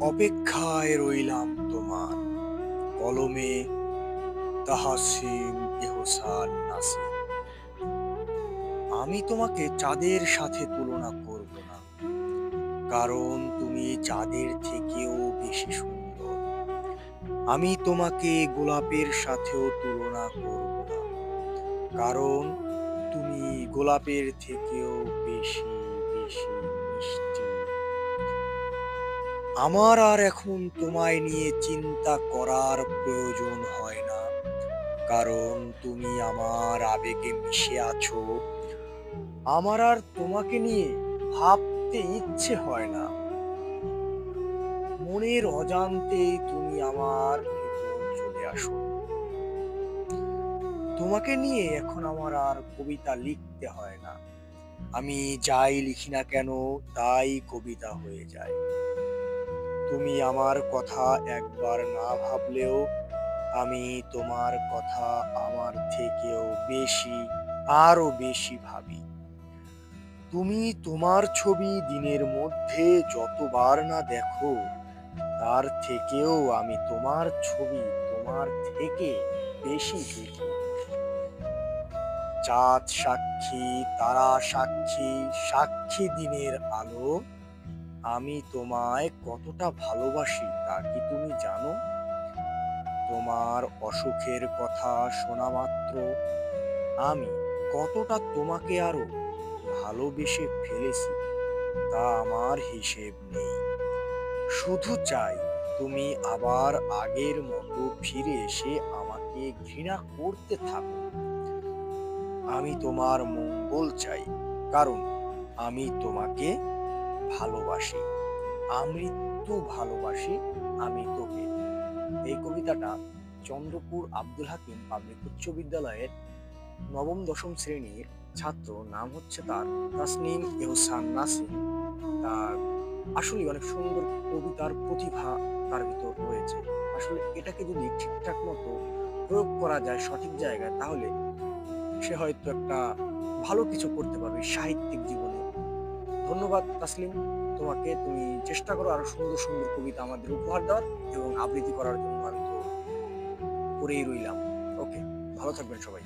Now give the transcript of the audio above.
অপেক্ষায় রইলাম তোমার কলমে তাহাসিম আমি তোমাকে চাঁদের সাথে তুলনা করব না, কারণ তুমি চাঁদের থেকেও বেশি সুন্দর। আমি তোমাকে গোলাপের সাথেও তুলনা করব না, কারণ তুমি গোলাপের থেকেও বেশি বেশি মিষ্টি। আমার আর এখন তোমায় নিয়ে চিন্তা করার প্রয়োজন হয় না। কারণ তুমি আমার আবেগে মিশে আছো। আমার আর তোমাকে নিয়ে ভাবতে ইচ্ছে হয় না। মনের অজান্তেই তুমি আমার চলে আসো। তোমাকে নিয়ে এখন আমার আর কবিতা লিখতে হয় না। আমি যাই লিখি না কেন, তাই কবিতা হয়ে যায়। তুমি আমার কথা একবার না ভাবলেও আমি তোমার কথা আমার থেকেও বেশি, আরও বেশি ভাবি। তুমি তোমার ছবি দিনের মধ্যে যতবার না দেখো, তার থেকেও আমি তোমার ছবি তোমার থেকে বেশি দেখি। চাঁদ সাক্ষী, তারা সাক্ষী সাক্ষী দিনের আলো আমি তোমায় কতটা ভালোবাসি তা কি তুমি জানো? তোমার অসুখের কথা শোনা মাত্র। আমি কতটা তোমাকে আরও ভালোবেসে ফেলেছি তা আমার হিসেব নেই। শুধু চাই তুমি আবার আগের মতো ফিরে এসে আমাকে ঘৃণা করতে থাকো। আমি তোমার মঙ্গল চাই, কারণ আমি তোমাকে ভালোবাসি। আমৃত্যু ভালোবাসি, আমি তোকে। এই কবিতাটা চন্দ্রপুর আব্দুল হাকিম পাবলিক উচ্চ বিদ্যালয়ের নবম, দশম শ্রেণির ছাত্র। নাম হচ্ছে তার তাসনিম এহসান নাসিম তার আসলে অনেক সুন্দর কবিতার প্রতিভা তার ভিতর রয়েছে। আসলে এটাকে যদি ঠিকঠাক মতো প্রয়োগ করা যায় সঠিক জায়গায়, তাহলে সে হয়তো একটা ভালো কিছু করতে পারবে সাহিত্যিক জীবনে। ধন্যবাদ, তাসলিম। তোমাকে তুমি চেষ্টা করো আরও সুন্দর সুন্দর কবিতা আমাদের উপহার দেওয়ার এবং আবৃত্তি করার জন্য আমি তো করেই রইলাম। ওকে, ভালো থাকবেন সবাই।